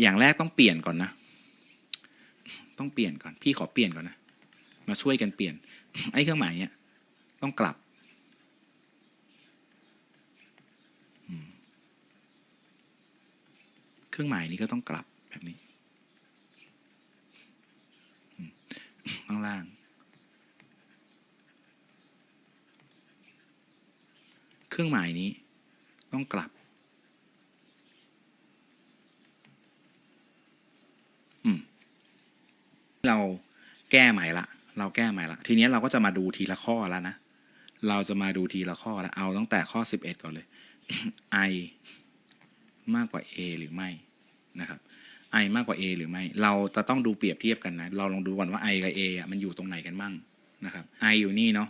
อย่างแรกต้องเปลี่ยนก่อนนะ ต้องเปลี่ยนก่อน พี่ขอเปลี่ยนก่อนนะ มาช่วยกันเปลี่ยน ไอ้เครื่องหมายเนี้ยต้องกลับ เครื่องหมายนี้ก็ต้องกลับแบบนี้ ข้างล่าง เครื่องหมายนี้ต้องกลับ อืม เรา แก้ใหม่ละ เราแก้ใหม่ละ ทีนี้เราก็จะมาดูทีละข้อแล้วนะ เราจะมาดูทีละข้อแล้ว เอาตั้งแต่ข้อ 11 ก่อนเลย i มากกว่า a หรือไม่นะครับ i มากกว่า a หรือไม่ เราจะต้องดูเปรียบเทียบกันนะ เราลองดูก่อนว่า i กับ a อะมันอยู่ตรงไหนกันบ้างนะครับ i อยู่นี่เนาะ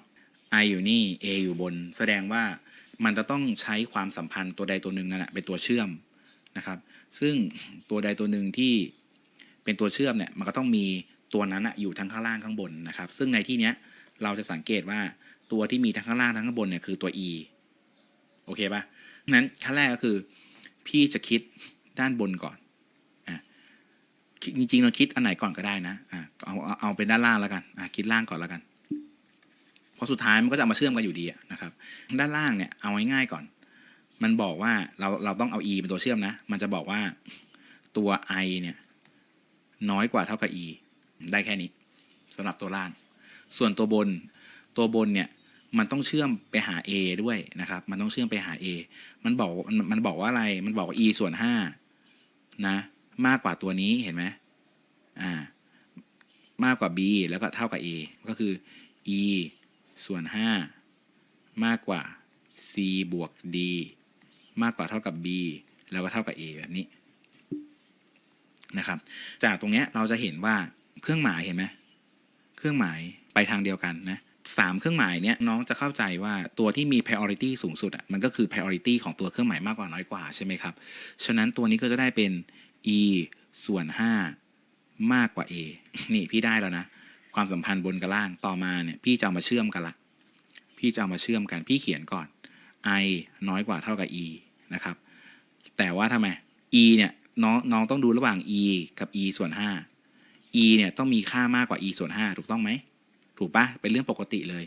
i อยู่นี่ a อยู่บน แสดงว่ามันจะต้องใช้ความสัมพันธ์ตัวใดตัวหนึ่งนั่นแหละเป็นตัวเชื่อมนะครับ ซึ่งตัวใดตัวหนึ่งที่เป็นตัวเชื่อมเนี่ยมันก็ต้องมี ตัวนั้นอะอยู่ทั้งข้างล่างข้างบนนะครับ ซึ่งในที่เนี้ยเราจะสังเกตว่าตัวที่มีทั้งข้างล่างทั้งข้างบนเนี่ยคือตัว e โอเคปะนั้นขั้นแรกก็คือ พี่จะคิดด้านบนก่อนอะคิดจริงๆเราคิดอันไหนก่อนก็ได้นะอะเอาเอาเอาเป็นด้านล่างแล้วกันอะคิดล่างก่อนแล้วกันเพราะสุดท้ายมันก็จะมาเชื่อมกันอยู่ดีนะครับ ด้านล่างเนี่ยเอาง่ายๆก่อน มันบอกว่าเราเราต้องเอา e เป็นตัวเชื่อมนะ มันจะบอกว่าตัว i เนี่ยน้อยกว่าเท่ากับ e ได้แค่นี้สำหรับตัวล่าง ส่วนตัวบนตัวบนเนี่ยมันต้องเชื่อมไปหา a ด้วยนะครับ มันต้องเชื่อมไปหา a มันบอกมันบอกว่าอะไร มันบอกว่า e ส่วนห้านะมากกว่าตัวนี้เห็นไหมอ่ามากกว่า b แล้วก็เท่ากับ a ก็คือ e ส่วนห้ามากกว่า c บวก d มากกว่าเท่ากับ b แล้วก็เท่ากับ a แบบนี้นะครับ จากตรงเนี้ยเราจะเห็นว่า เครื่องหมายเห็นไหมเครื่องหมายไปทางเดียวกันนะสามเครื่องหมายเนี้ยน้องจะเข้าใจว่าตัวที่มี priority สูงสุดอะมันก็คือ priority ของตัวเครื่องหมายมากกว่าน้อยกว่าใช่ไหมครับ ฉะนั้นตัวนี้ก็จะได้เป็น e ส่วน 5 มากกว่า a นี่พี่ได้แล้วนะ ความสัมพันธ์บนกับล่างต่อมาเนี่ยพี่จะเอามาเชื่อมกันละ พี่จะเอามาเชื่อมกันพี่เขียนก่อน i น้อยกว่าเท่ากับ e นะครับ แต่ว่าทำไม e เนี่ยน้องน้องต้องดูระหว่าง e กับ e ส่วน 5 e เนี่ยต้องมีค่ามากกว่า e ส่วน5ถูกต้องไหมถูกปะเป็นเรื่องปกติเลย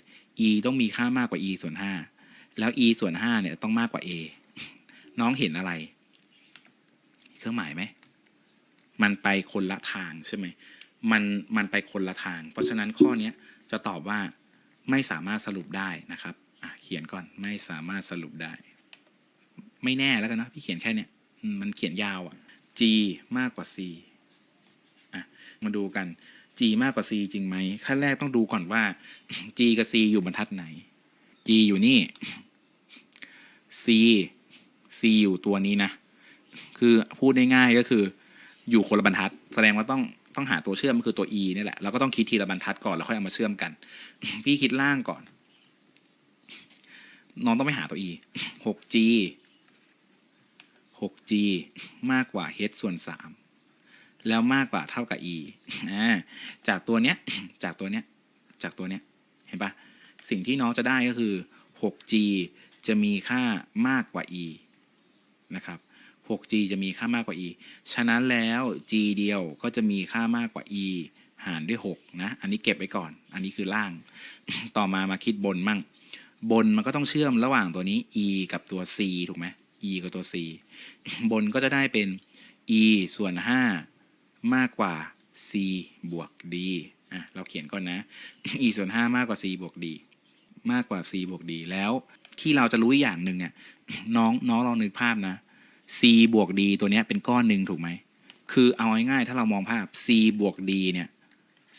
e ต้องมีค่ามากกว่า e ส่วน5แล้ว e ส่วน5เนี่ยต้องมากกว่า a น้องเห็นอะไร เครื่องหมายไหมมันไปคนละทางใช่ไหมมันมันไปคนละทาง เพราะฉะนั้นข้อนี้จะตอบว่าไม่สามารถสรุปได้นะครับอะเขียนก่อนไม่สามารถสรุปได้ ไม่แน่แล้วกันนะพี่เขียนแค่เนี้ยมันเขียนยาวอะ g มากกว่า c อะมาดูกัน g มากกว่า c จริงไหมขั้นแรกต้องดูก่อนว่า g กับ c อยู่บรรทัดไหน g อยู่นี่ c c อยู่ตัวนี้นะ คือพูดง่ายๆก็คือ อยู่คนละบรรทัด แสดงว่าต้องต้องหาตัวเชื่อมก็คือตัว e นี่แหละเราก็ต้องคิดทีละบรรทัดก่อนแล้วค่อยเอามาเชื่อมกัน พี่คิดล่างก่อน น้องต้องไปหาตัว e 6g 6g มากกว่า h ส่วน3 แล้วมากกว่าเท่ากับ e อ่าจากตัวเนี้ยจากตัวเนี้ยจากตัวเนี้ยเห็นปะสิ่งที่น้องจะได้ก็คือ 6g จะมีค่ามากกว่า e นะครับ 6g จะมีค่ามากกว่า e ฉะนั้นแล้ว g เดียวก็จะมีค่ามากกว่า e หารด้วย 6 นะ อันนี้เก็บไว้ก่อน อันนี้คือล่าง ต่อมามาคิดบนมั่ง บนมันก็ต้องเชื่อมระหว่างตัวนี้ e กับตัว c ถูกไหม e กับตัว c บนก็จะได้เป็น e ส่วน 5 มากกว่า c บวก d อะเราเขียนก่อนนะ e ส่วน 5 มากกว่า c บวก d มากกว่า c บวก d แล้วที่เราจะรู้อย่างหนึ่งเนี่ยน้องน้องลองนึกภาพนะ c บวก d ตัวเนี้ยเป็นก้อนหนึ่งถูกไหม คือเอาง่ายๆถ้าเรามองภาพ c บวก d เนี่ย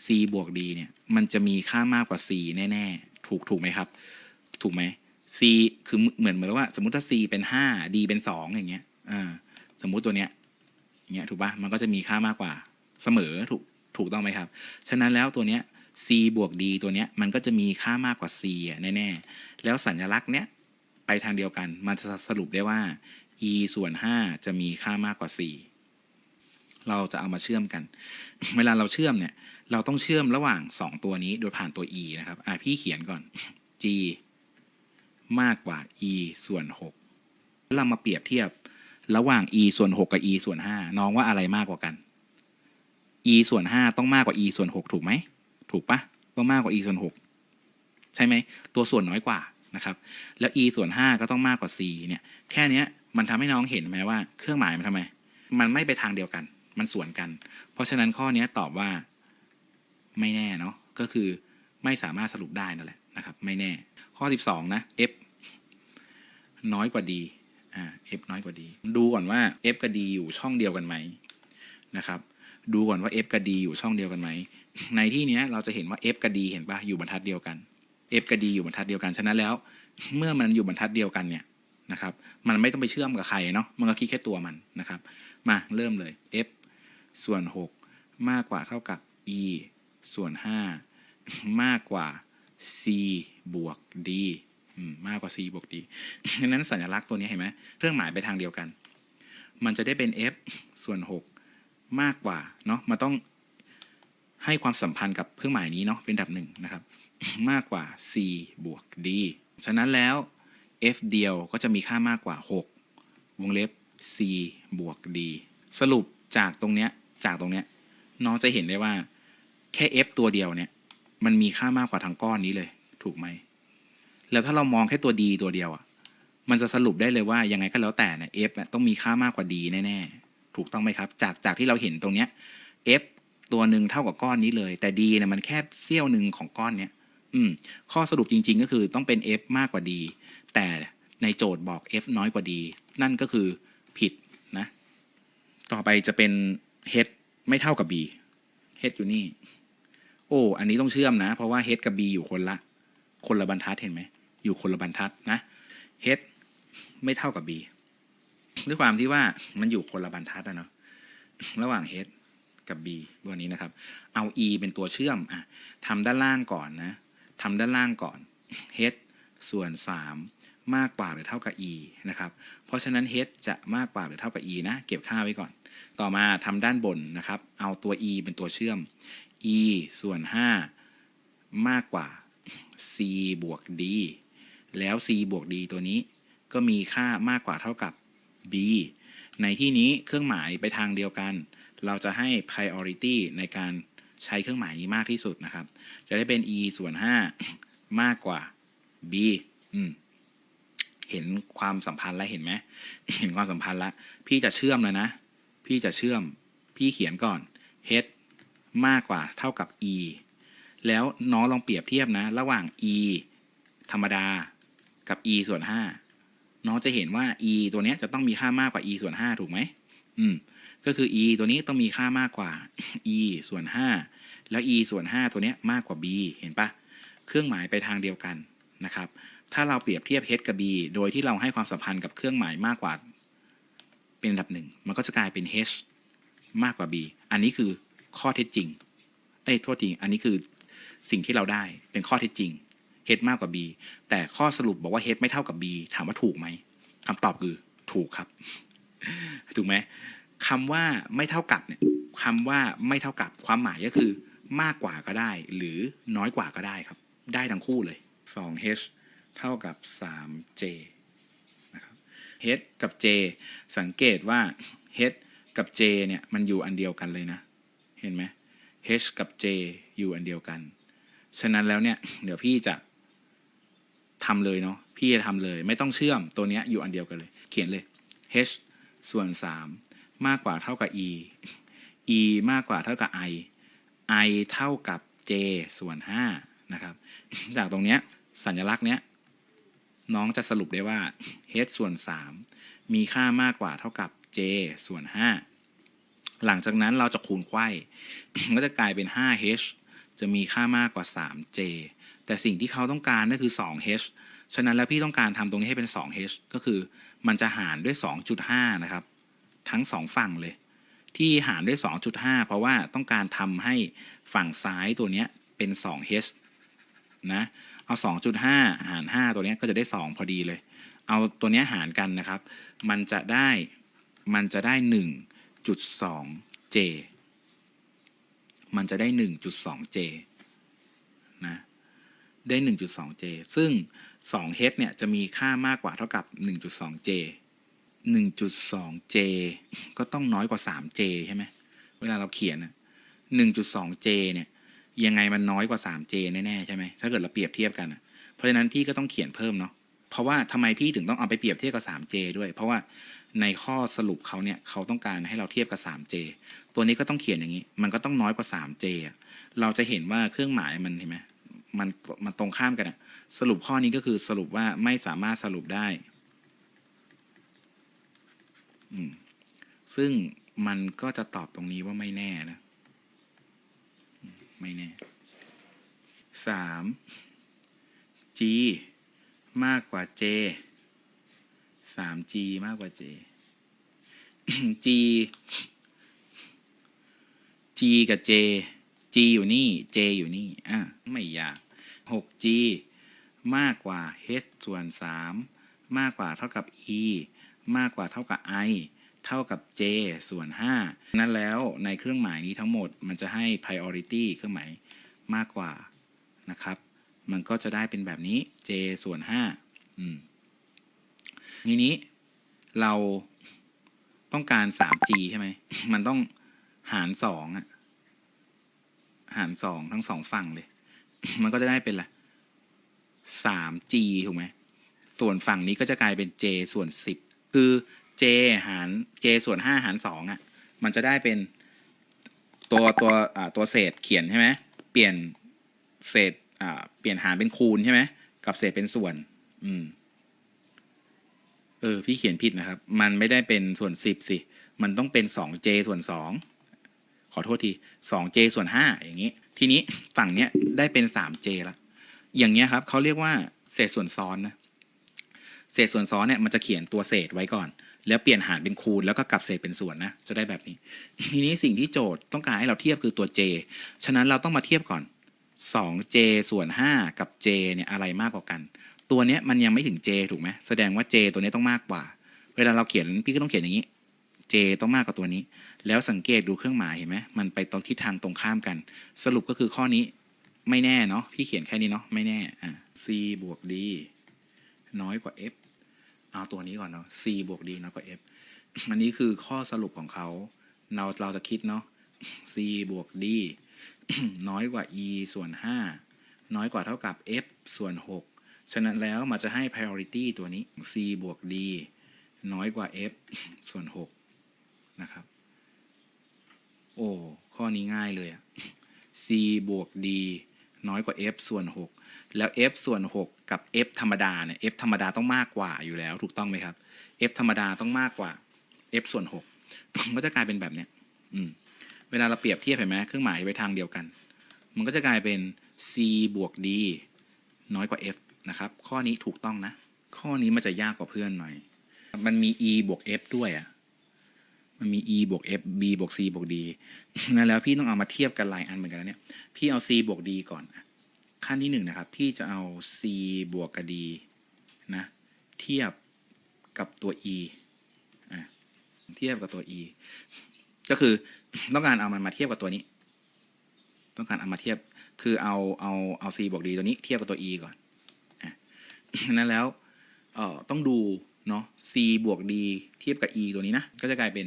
c บวก d เนี่ย มันจะมีค่ามากกว่า c แน่ๆ ถูกถูกไหมครับ ถูกไหม c คือเหมือนเหมือนว่า สมมติถ้า c เป็นห้า d เป็นสอย่างเงี้ยอ่าสมมุติตัวเนี้ย เงี้ยถูกปะมันก็จะมีค่ามากกว่าเสมอถูกถูกต้องไหมครับ ฉะนั้นแล้วตัวเนี้ย c บวก d ตัวเนี้ยมันก็จะมีค่ามากกว่า c อะแน่ๆ แล้วสัญลักษณ์เนี้ยไปทางเดียวกัน มันจะสรุปได้ว่า e ส่วนห้าจะมีค่ามากกว่า c เราจะเอามาเชื่อมกัน เวลาเราเชื่อมเนี่ย เราต้องเชื่อมระหว่างสองตัวนี้โดยผ่านตัว e นะครับ อะพี่เขียนก่อน g มากกว่า e ส่วน 6 เรามาเปรียบเทียบ ระหว่าง e ส่วน 6 กับ e ส่วน 5 น้องว่าอะไรมากกว่ากัน e ส่วน 5 ต้องมากกว่า e ส่วน 6 ถูกไหม ถูกปะต้องมากกว่า e ส่วน 6 ใช่ไหม ตัวส่วนน้อยกว่านะครับ แล้ว e ส่วน 5 ก็ต้องมากกว่า c เนี่ย แค่นี้มันทำให้น้องเห็นไหมว่าเครื่องหมายมันทำไม มันไม่ไปทางเดียวกัน มันสวนกัน เพราะฉะนั้นข้อเนี้ยตอบว่าไม่แน่เนาะ ก็คือไม่สามารถสรุปได้นั่นแหละนะครับ ไม่แน่ ข้อ 12 นะ f น้อยกว่า d อ่า f น้อยกว่า d ดูก่อนว่า f กับ d อยู่ช่องเดียวกันไหมนะครับ ดูก่อนว่า f กับ d อยู่ช่องเดียวกันไหม ในที่นี้เราจะเห็นว่า f กับ d เห็นปะอยู่บรรทัดเดียวกัน f กับ d อยู่บรรทัดเดียวกัน ฉะนั้นแล้ว เมื่อมันอยู่บรรทัดเดียวกันเนี่ยนะครับ มันไม่ต้องไปเชื่อมกับใครเนาะ มันก็คิดแค่ตัวมันนะครับ มาเริ่มเลย f ส่วน 6 มากกว่าเท่ากับ e ส่วน 5 มากกว่า c บวก d มากกว่า c บวก d ดังนั้นสัญลักษณ์ตัวนี้เห็นไหมเครื่องหมายไปทางเดียวกัน มันจะได้เป็น f ส่วน 6 มากกว่าเนาะมันต้องให้ความสัมพันธ์กับเครื่องหมายนี้เนาะเป็นอันดับหนึ่งนะครับ มากกว่า c บวก d ฉะนั้นแล้ว f เดียวก็จะมีค่ามากกว่า 6 วงเล็บ c บวก d สรุปจากตรงเนี้ยจากตรงเนี้ยน้องจะเห็นได้ว่าแค่ f ตัวเดียวเนี่ย มันมีค่ามากกว่าทั้งก้อนนี้เลย ถูกไหม แล้วถ้าเรามองแค่ตัว d ตัวเดียวอะ มันจะสรุปได้เลยว่ายังไงก็แล้วแต่เนี่ย f เนี่ยต้องมีค่ามากกว่า d แน่ๆ ถูกต้องไหมครับ จากจากที่เราเห็นตรงเนี้ย f ตัวหนึ่งเท่ากับก้อนนี้เลย แต่ d เนี่ยมันแค่เสี้ยวหนึ่งของก้อนเนี้ย อืม ข้อสรุปจริง ๆ ก็คือต้องเป็น f มากกว่า d แต่ในโจทย์บอก f น้อยกว่า d นั่นก็คือผิดนะ ต่อไปจะเป็น h ไม่เท่ากับ b h อยู่นี่ โอ้ อันนี้ต้องเชื่อมนะ เพราะว่า h กับ b อยู่คนละ คนละบรรทัดเห็นไหม อยู่คนละบรรทัดนะ h ไม่เท่ากับ b ด้วยความที่ว่ามันอยู่คนละบรรทัดอะเนาะระหว่าง h กับ b ตัวนี้นะครับ เอา e เป็นตัวเชื่อมอะทำด้านล่างก่อนนะทำด้านล่างก่อน h ส่วน 3 มากกว่าหรือเท่ากับ e นะครับ เพราะฉะนั้น h จะมากกว่าหรือเท่ากับ e นะ เก็บค่าไว้ก่อน ต่อมาทำด้านบนนะครับ เอาตัว e เป็นตัวเชื่อม e ส่วน 5 มากกว่า c บวก d แล้ว c บวก d ตัวนี้ ก็มีค่ามากกว่าเท่ากับ b ในที่นี้เครื่องหมายไปทางเดียวกัน เราจะให้ priority ในการใช้เครื่องหมายนี้มากที่สุดนะครับ จะได้เป็น e ส่วน 5 มากกว่า b อืมเห็นความสัมพันธ์แล้วเห็นไหม เห็นความสัมพันธ์แล้ว พี่จะเชื่อมแล้วนะ พี่จะเชื่อม พี่เขียนก่อน h มากกว่าเท่ากับ e แล้วน้องลองเปรียบเทียบนะ ระหว่าง e ธรรมดา กับ e ส่วน5น้องจะเห็นว่า e ตัวเนี้ยจะต้องมีค่ามากกว่า e ส่วน5ถูกไหมอืม ก็คือ e ตัวนี้ต้องมีค่ามากกว่า e ส่วน5แล้ว e ส่วน5ตัวเนี้ยมากกว่า b เห็นปะเครื่องหมายไปทางเดียวกันนะครับ ถ้าเราเปรียบเทียบ h กับ b โดยที่เราให้ความสัมพันธ์กับเครื่องหมายมากกว่า เป็นอันดับหนึ่งมันก็จะกลายเป็น h มากกว่า b อันนี้คือข้อเท็จจริง เอ้ยโทษจริง อันนี้คือสิ่งที่เราได้เป็นข้อเท็จจริง h มากกว่า b แต่ข้อสรุปบอกว่า h ไม่เท่ากับ b ถามว่าถูกไหมคำตอบคือถูกครับ ถูกไหมคำว่าไม่เท่ากับเนี่ยคำว่าไม่เท่ากับความหมายก็คือ มากกว่าก็ได้ หรือน้อยกว่าก็ได้ครับ ได้ทั้งคู่เลย 2h เท่ากับ 3j นะครับ h กับ j สังเกตว่า h กับ j เนี่ยมันอยู่อันเดียวกันเลยนะ เห็นไหม h กับ j อยู่อันเดียวกัน ฉะนั้นแล้วเนี่ย เดี๋ยวพี่จะ ทำเลยเนาะพี่จะทำเลย ไม่ต้องเชื่อมตัวเนี้ยอยู่อันเดียวกันเลย เขียนเลย h ส่วน 3 มากกว่าเท่ากับ e e มากกว่าเท่ากับ i i เท่ากับ j ส่วน5นะครับ จากตรงเนี้ยสัญลักษณ์เนี้ยน้องจะสรุปได้ว่า h ส่วน 3 มีค่ามากกว่าเท่ากับ j ส่วน 5 หลังจากนั้นเราจะคูณไขว้ก็จะกลายเป็น 5h จะมีค่ามากกว่า 3j แต่สิ่งที่เขาต้องการก็คือ 2h ฉะนั้นแล้วพี่ต้องการทำตรงนี้ให้เป็น 2h ก็คือมันจะหารด้วย 2.5 นะครับ ทั้งสองฝั่งเลย ที่หารด้วย 2.5 เพราะว่าต้องการทำให้ฝั่งซ้ายตัวนี้เป็น 2h นะเอา 2.5 หาร 5 ตัวนี้ก็จะได้ 2 พอดีเลย เอาตัวนี้หารกันนะครับ มันจะได้มันจะได้ 1.2j มันจะได้ 1.2j นะ ได้ 1.2j ซึ่ง 2h เนี่ยจะมีค่ามากกว่าเท่ากับ 1.2j หนึ่งจุดสอง j ก็ต้องน้อยกว่าสาม j ใช่ไหมเวลาเราเขียนหนึ่งจุดสอง j เนี่ยยังไงมันน้อยกว่าสาม j แน่ๆใช่ไหมถ้าเกิดเราเปรียบเทียบกัน เพราะฉะนั้นพี่ก็ต้องเขียนเพิ่มเนาะเพราะว่าทำไมพี่ถึงต้องเอาไปเปรียบเทียบกับสาม j ด้วย เพราะว่าในข้อสรุปเขาเนี่ยเขาต้องการให้เราเทียบกับสาม j ตัวนี้ก็ต้องเขียนอย่างนี้ มันก็ต้องน้อยกว่าสาม j เราจะเห็นว่าเครื่องหมายมันเห็นไหม มันมันตรงข้ามกันอะสรุปข้อนี้ก็คือสรุปว่าไม่สามารถสรุปได้ ซึ่งมันก็จะตอบตรงนี้ว่าไม่แน่นะ ไม่แน่สาม g มากกว่า j สาม g มากกว่า j g g กับ j g อยู่นี่ j อยู่นี่อะไม่ยากหก g มากกว่า h ส่วนสามมากกว่าเท่ากับ e มากกว่าเท่ากับ i เท่ากับ j ส่วน 5 นั้นแล้วในเครื่องหมายนี้ทั้งหมดมันจะให้ priority เครื่องหมายมากกว่านะครับ มันก็จะได้เป็นแบบนี้ j ส่วน5อืมทีนี้เราต้องการ 3g ใช่ไหม มันต้องหาร2อะ หาร2ทั้งสองฝั่งเลย มันก็จะได้เป็นละ 3g ถูกไหม ส่วนฝั่งนี้ก็จะกลายเป็น j ส่วน10คือ j หาร j ส่วน5หาร2อะ มันจะได้เป็นตัวตัวอ่าตัวเศษเขียนใช่ไหม เปลี่ยนเศษอ่าเปลี่ยนหารเป็นคูณใช่ไหม กับเศษเป็นส่วน อืม เออ พี่เขียนผิดนะครับ มันไม่ได้เป็นส่วน10สิ มันต้องเป็น 2j ส่วน2 ขอโทษที 2j ส่วน 5 อย่างนี้ ทีนี้ฝั่งเนี้ยได้เป็น 3j ละอย่างเงี้ยครับเขาเรียกว่าเศษส่วนซ้อนนะเศษส่วนซ้อนเนี่ยมันจะเขียนตัวเศษไว้ก่อน แล้วเปลี่ยนหารเป็นคูณแล้วก็กลับเศษเป็นส่วนนะจะได้แบบนี้ ทีนี้สิ่งที่โจทย์ต้องการให้เราเทียบคือตัว j ฉะนั้นเราต้องมาเทียบก่อน 2j ส่วน 5 กับ j เนี่ยอะไรมากกว่ากัน ตัวเนี้ยมันยังไม่ถึง j ถูกไหมแสดงว่า j ตัวนี้ต้องมากกว่า เวลาเราเขียนพี่ก็ต้องเขียนอย่างนี้ j ต้องมากกว่าตัวนี้ แล้วสังเกตดูเครื่องหมายเห็นไหมมันไปตรงทิศทางตรงข้ามกัน สรุปก็คือข้อนี้ไม่แน่เนาะพี่เขียนแค่นี้เนาะไม่แน่อะ c บวก d น้อยกว่า f เอาตัวนี้ก่อนเนาะ c บวก d น้อยกว่า f อันนี้คือข้อสรุปของเขา เราเราจะคิดเนาะ c บวก d น้อยกว่า e ส่วน 5 น้อยกว่าเท่ากับ f ส่วน 6 ฉะนั้นแล้วมันจะให้ priority ตัวนี้ c บวก d น้อยกว่า f ส่วน 6 นะครับ โอ้ข้อนี้ง่ายเลยอะ c บวก d น้อยกว่า f ส่วน 6 แล้ว f ส่วน 6 กับ f ธรรมดาเนี่ย f ธรรมดาต้องมากกว่าอยู่แล้ว ถูกต้องไหมครับ f ธรรมดาต้องมากกว่า f ส่วน 6 ก็จะกลายเป็นแบบเนี้ยอืมเวลาเราเปรียบเทียบเห็นไหมเครื่องหมายไปทางเดียวกัน มันก็จะกลายเป็น c บวก d น้อยกว่า f นะครับ ข้อนี้ถูกต้องนะ ข้อนี้มันจะยากกว่าเพื่อนหน่อย มันมี e บวก f ด้วยอะ่ะ มันมี e บวก f b บวก c บวก d นั่นแล้วพี่ต้องเอามาเทียบกันหลายอันเหมือนกันเนี่ย พี่เอา c บวก d ก่อน ขั้นที่หนึ่งนะครับ พี่จะเอา c บวกกับ d นะ เทียบกับตัว e อะเทียบกับตัว e ก็คือต้องการเอามันมาเทียบกับตัวนี้ ต้องการเอามาเทียบ คือเอาเอาเอา c บวก d ตัวนี้เทียบกับตัว e ก่อนอะนั้นแล้วเอ่อต้องดูเนาะ c บวก d เทียบกับ e ตัวนี้นะ ก็จะกลายเป็น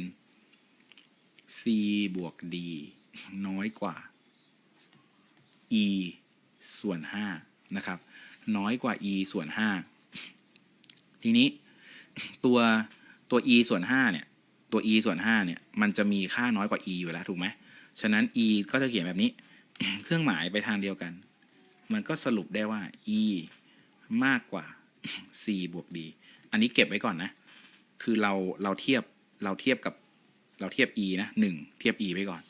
c บวก d น้อยกว่า e ส่วน5นะครับ น้อยกว่า e ส่วน 5 ทีนี้ตัวตัว e ส่วน 5 เนี่ย ตัว e ส่วน 5 เนี่ย มันจะมีค่าน้อยกว่า e อยู่แล้ว ถูกไหม ฉะนั้น e ก็จะเขียนแบบนี้ เครื่องหมายไปทางเดียวกัน มันก็สรุปได้ว่า e มากกว่า c บวก d อันนี้เก็บไว้ก่อนนะ คือเราเราเทียบเราเทียบกับ เราเทียบ e นะหนึ่งเทียบ e ไว้ก่อน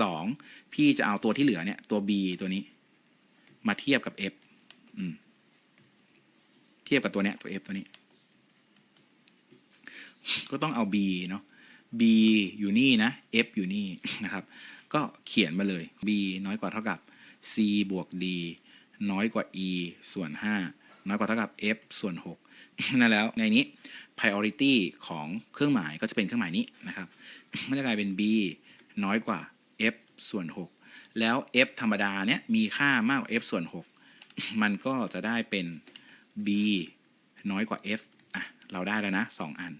สองพี่จะเอาตัวที่เหลือเนี่ย ตัว b ตัวนี้ มาเทียบกับ f อืมเทียบกับตัวเนี้ยตัว f ตัวนี้ ก็ต้องเอา b เนาะ b อยู่นี่นะ f อยู่นี่นะครับ ก็เขียนมาเลย b น้อยกว่าเท่ากับ c บวก d น้อยกว่า e ส่วน 5 น้อยกว่าเท่ากับ f ส่วน 6 นั่นแล้วในนี้ priority ของเครื่องหมายก็จะเป็นเครื่องหมายนี้นะครับก็จะกลายเป็น b น้อยกว่า f ส่วน 6 แล้ว f ธรรมดาเนี้ยมีค่ามากกว่า f ส่วน 6 มันก็จะได้เป็น b น้อยกว่า f อะเราได้แล้วนะ 2 อัน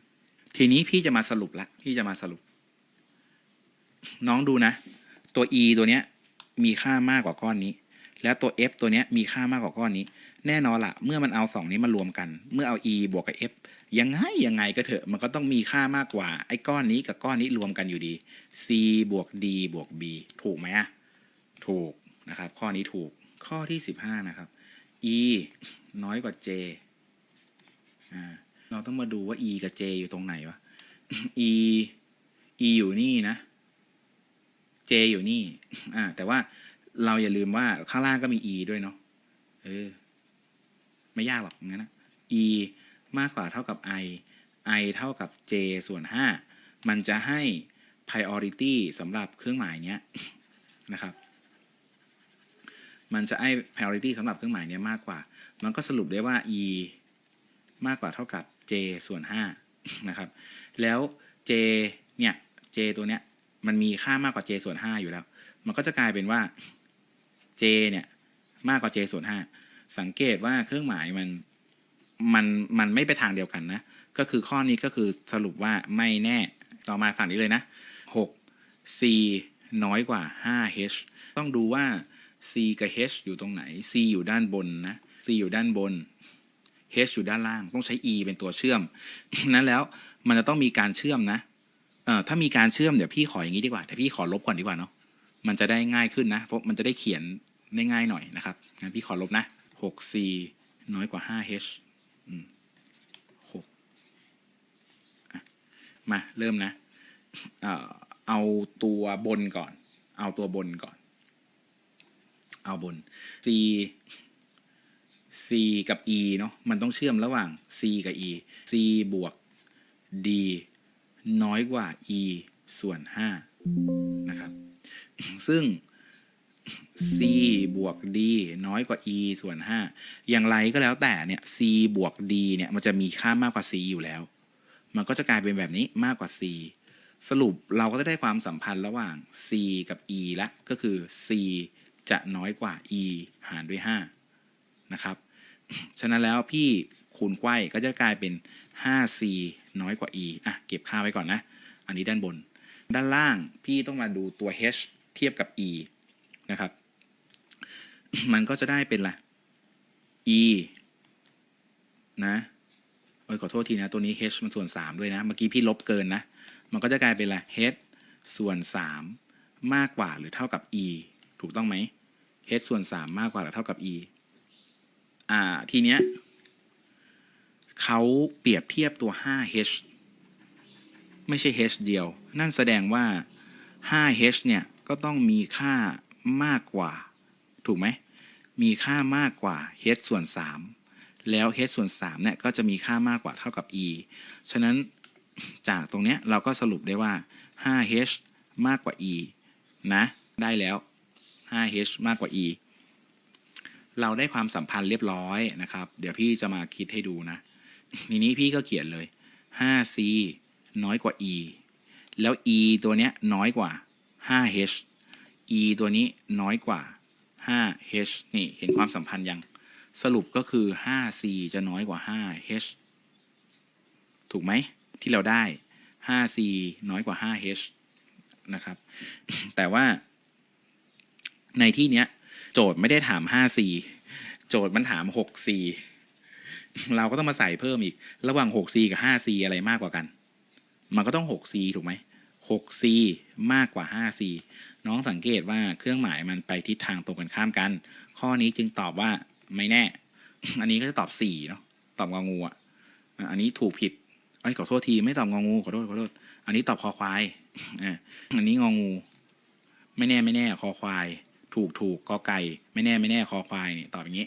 ทีนี้พี่จะมาสรุปละพี่จะมาสรุป น้องดูนะ ตัว e ตัวเนี้ยมีค่ามากกว่าก้อนนี้ แล้วตัว f ตัวเนี้ยมีค่ามากกว่าก้อนนี้ แน่นอนละเมื่อมันเอาสองนี้มารวมกัน เมื่อเอา e บวกกับ f ยังไงยังไงก็เถอะมันก็ต้องมีค่ามากกว่า ไอ้ก้อนนี้กับก้อนนี้รวมกันอยู่ดี c บวก d บวก b ถูกไหมอะถูกนะครับ ข้อนี้ถูกข้อที่สิบห้านะครับ e น้อยกว่า j อ่าเราต้องมาดูว่า e กับ j อยู่ตรงไหนวะ e e อยู่นี่นะ j อยู่นี่ อ่า แต่ว่าเราอย่าลืมว่าข้างล่างก็มี e ด้วยเนาะเออ ไม่ยากหรอกงั้นนะ e มากกว่าเท่ากับ i i เท่ากับ j ส่วน 5 มันจะให้ priority สำหรับเครื่องหมายเนี้ยนะครับ มันจะให้ priority สำหรับเครื่องหมายเนี้ยมากกว่า มันก็สรุปได้ว่า e มากกว่าเท่ากับ j ส่วน 5 นะครับ แล้ว j เนี่ย j ตัวเนี้ย มันมีค่ามากกว่า j ส่วน 5 อยู่แล้ว มันก็จะกลายเป็นว่า j เนี่ย มากกว่า j ส่วน 5 สังเกตว่าเครื่องหมายมันมันมันไม่ไปทางเดียวกันนะ ก็คือข้อนี้ก็คือสรุปว่าไม่แน่ ต่อมาฝั่งนี้เลยนะ 6 c น้อยกว่า 5 h ต้องดูว่า c กับ h อยู่ตรงไหน c อยู่ด้านบนนะ c อยู่ด้านบน h อยู่ด้านล่าง ต้องใช้ e เป็นตัวเชื่อม นั้นแล้วมันจะต้องมีการเชื่อมนะ เอ่อ ถ้ามีการเชื่อมเดี๋ยวพี่ขออย่างนี้ดีกว่า แต่พี่ขอลบก่อนดีกว่าเนาะ มันจะได้ง่ายขึ้นนะ เพราะมันจะได้เขียนได้ง่ายหน่อยนะครับงั้นพี่ขอลบนะ 6c น้อยกว่า 5h อืมหกมา เริ่มนะเอ่อเอาตัวบนก่อน เอาตัวบนก่อน เอาบน c c กับ e เนาะมันต้องเชื่อมระหว่าง c กับ e c บวก d น้อยกว่า e ส่วน 5 นะครับ ซึ่ง c บวก d น้อยกว่า e ส่วน 5 อย่างไรก็แล้วแต่เนี่ย c บวก d เนี่ยมันจะมีค่ามากกว่า c อยู่แล้ว มันก็จะกลายเป็นแบบนี้มากกว่า c สรุปเราก็จะได้ความสัมพันธ์ระหว่าง c กับ e ละก็คือ c จะน้อยกว่า e หารด้วย 5 นะครับ ฉะนั้นแล้วพี่คูณไขว้ก็จะกลายเป็น 5c น้อยกว่า e อะเก็บค่าไว้ก่อนนะ อันนี้ด้านบน ด้านล่างพี่ต้องมาดูตัว h เทียบกับ e นะครับ มันก็จะได้เป็นละ e นะเอ้ยขอโทษทีนะ ตัวนี้ h มันส่วน 3 ด้วยนะ เมื่อกี้พี่ลบเกินนะ มันก็จะกลายเป็นละ h ส่วน 3 มากกว่าหรือเท่ากับ e ถูกต้องไหม h ส่วน 3 มากกว่าหรือเท่ากับ e อ่า ทีเนี้ยเขาเปรียบเทียบตัว 5h ไม่ใช่ h เดียว นั่นแสดงว่า 5h เนี่ย ก็ต้องมีค่า มากกว่า ถูกไหม มีค่ามากกว่า h ส่วน 3 แล้ว h ส่วน3เนี่ยก็จะมีค่ามากกว่าเท่ากับ e ฉะนั้นจากตรงเนี้ยเราก็สรุปได้ว่า 5h มากกว่า e นะ ได้แล้ว 5h มากกว่า e เราได้ความสัมพันธ์เรียบร้อยนะครับ เดี๋ยวพี่จะมาคิดให้ดูนะ ทีนี้พี่ก็เขียนเลย 5c น้อยกว่า e แล้ว e ตัวเนี้ยน้อยกว่า 5h e ตัวนี้น้อยกว่า 5h นี่เห็นความสัมพันธ์ยัง สรุปก็คือ 5c จะน้อยกว่า 5h ถูกไหมที่เราได้ 5c น้อยกว่า 5h นะครับ แต่ว่า ในที่เนี้ย โจทย์ไม่ได้ถาม 5c โจทย์มันถาม 6c เราก็ต้องมาใส่เพิ่มอีก ระหว่าง 6c กับ 5c อะไรมากกว่ากัน มันก็ต้อง 6c ถูกไหม 6c มากกว่า 5c น้องสังเกตว่าเครื่องหมายมันไปทิศทางตรงกันข้ามกัน ข้อนี้จึงตอบว่าไม่แน่ อันนี้ก็จะตอบ4เนาะตอบงองูอะอันนี้ถูกผิดไอ้ยขอโทษทีไม่ตอบงองูขอโทษขอโทษอันนี้ตอบคอควายอะอันนี้งองู ไม่แน่ไม่แน่คอควาย ถูกถูกกอไก่ ไม่แน่ไม่แน่คอควายเนี่ยตอบอย่างนี้